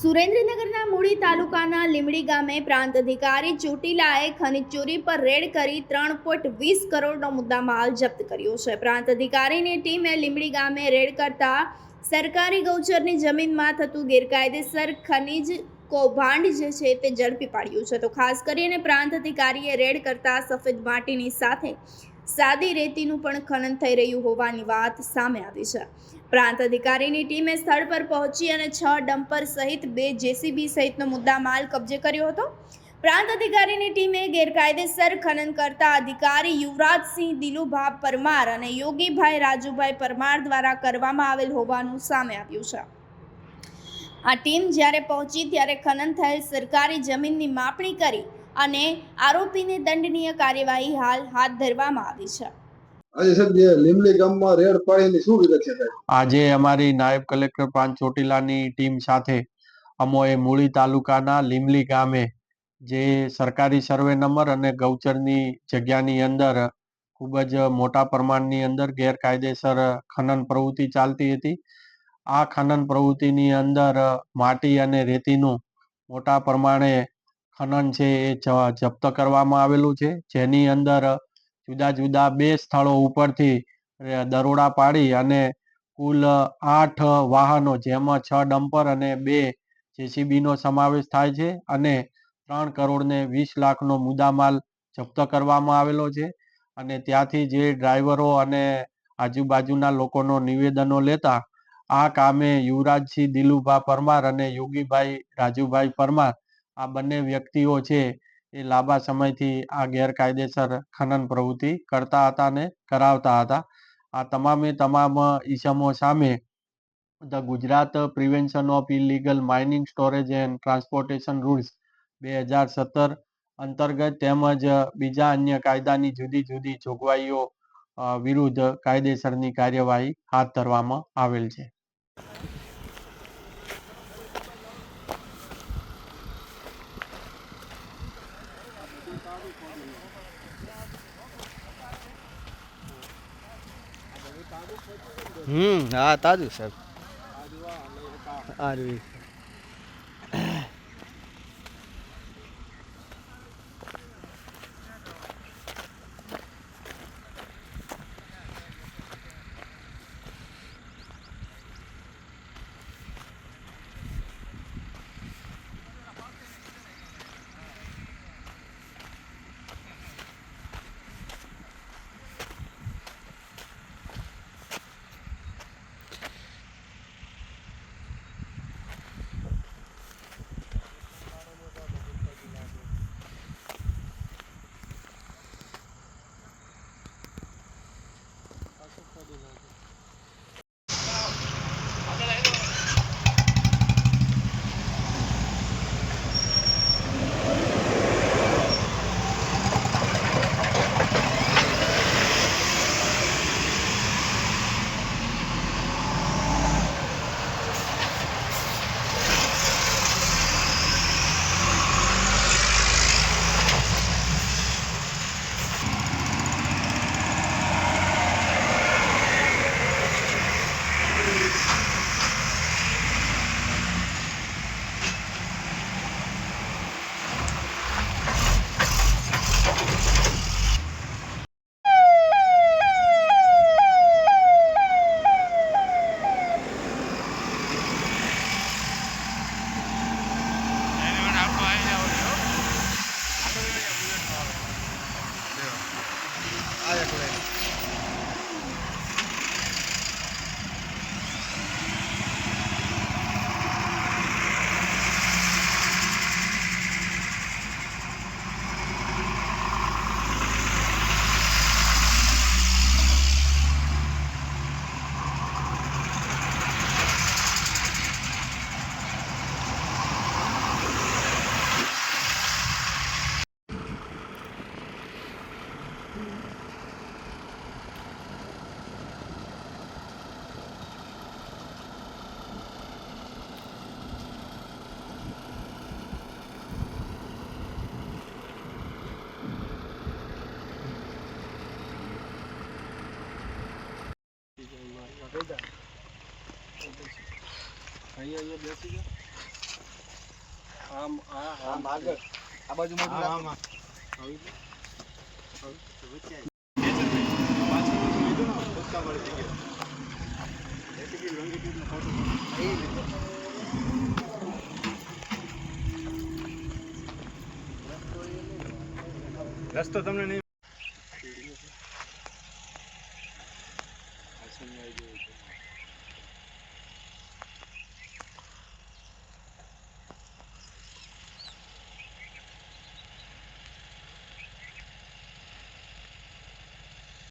સુરેન્દ્રનગરના મૂળી તાલુકાના લીમડી ગામે પ્રાંત અધિકારી ચોટીલાએ ખનીજ ચોરી પર રેડ કરી ત્રણ પોઈન્ટ વીસ કરોડનો મુદ્દામાલ જપ્ત કર્યો છે. પ્રાંત અધિકારીની ટીમે લીમડી ગામે રેડ કરતા સરકારી ગૌચરની જમીનમાં થતું ગેરકાયદેસર ખનીજ કૌભાંડ જે છે તે ઝડપી પાડ્યું છે. તો ખાસ કરીને પ્રાંત અધિકારીએ રેડ કરતા સફેદ માટીની સાથે સાદી રેતીનું પણ ખનન થઈ રહ્યું હોવાની વાત સામે આવી છે. પ્રાંત અધિકારીની ટીમે સ્થળ પર પહોંચી અને છ ડમ્પર સહિત બે જેસીબી સહિતનો મુદ્દામાલ કબજે કર્યો હતો. પ્રાંત અધિકારીની ટીમે ગેરકાયદેસર ખનન કરતા અધિકારી યુવરાજસિંહ દિલુભા પરમાર અને યોગીભાઈ રાજુભાઈ પરમાર દ્વારા કરવામાં આવેલ હોવાનું સામે આવ્યું છે. આ ટીમ જ્યારે પહોંચી ત્યારે ખનન થયેલ સરકારી જમીનની માપણી કરી અને આરોપીને દંડનીય કાર્યવાહી હાલ હાથ ધરવામાં આવી છે. આજે જે લીમડી ગામમાં રેડ પાડીની શું વિગત છે આજે અમારી નાયબ કલેક્ટર પ્રાંત ચોટીલાની ટીમ સાથે અમોએ મૂળી તાલુકાના લીમલી ગામે જે સરકારી સર્વે નંબર અને ગૌચરની જગ્યાની અંદર ખૂબ જ મોટા પ્રમાણની અંદર ગેરકાયદેસર ખનન પ્રવૃત્તિ ચાલતી હતી. આ ખનન પ્રવૃત્તિની અંદર માટી અને રેતીનું મોટા પ્રમાણે ખનન છે એ જપ્ત કરવામાં આવેલું છે. જેની અંદર જુદા જુદા બે સ્થળો ઉપરથી દરોડા પાડી અને કુલ આઠ વાહનો, જેમાં છ ડમ્પર અને બે જેસીબી નો સમાવેશ થાય છે અને ત્રણ કરોડ ને વીસ લાખનો મુદ્દામાલ જપ્ત કરવામાં આવેલો છે. અને ત્યાંથી જે ડ્રાઈવરો અને આજુબાજુના લોકોનો નિવેદનો લેતા, આ કામે યુવરાજસિંહ દિલુભા પરમાર અને યોગીભાઈ રાજુભાઈ પરમાર, આ બંને વ્યક્તિઓ છે એ લાંબા સમયથી આ ગેરકાયદેસર ખનન પ્રવૃત્તિ કરતા હતા ને કરાવતા હતા. આ તમામે તમામ ઈસમો સામે the Gujarat prevention of illegal mining storage and transportation rules બે હજાર સત્તર અંતર્ગત તેમજ બીજા અન્ય કાયદાની જુદી જુદી જોગવાઈઓ વિરુદ્ધ કાયદેસરની કાર્યવાહી હાથ ધરવામાં આવેલ છે. હમ હા તાજું સાહેબ અહીંયા અહીંયા બેસી જાઓ આમ આ આમ આગળ આ બાજુ મોઢું રાખો. રસ્તો તમને નહીં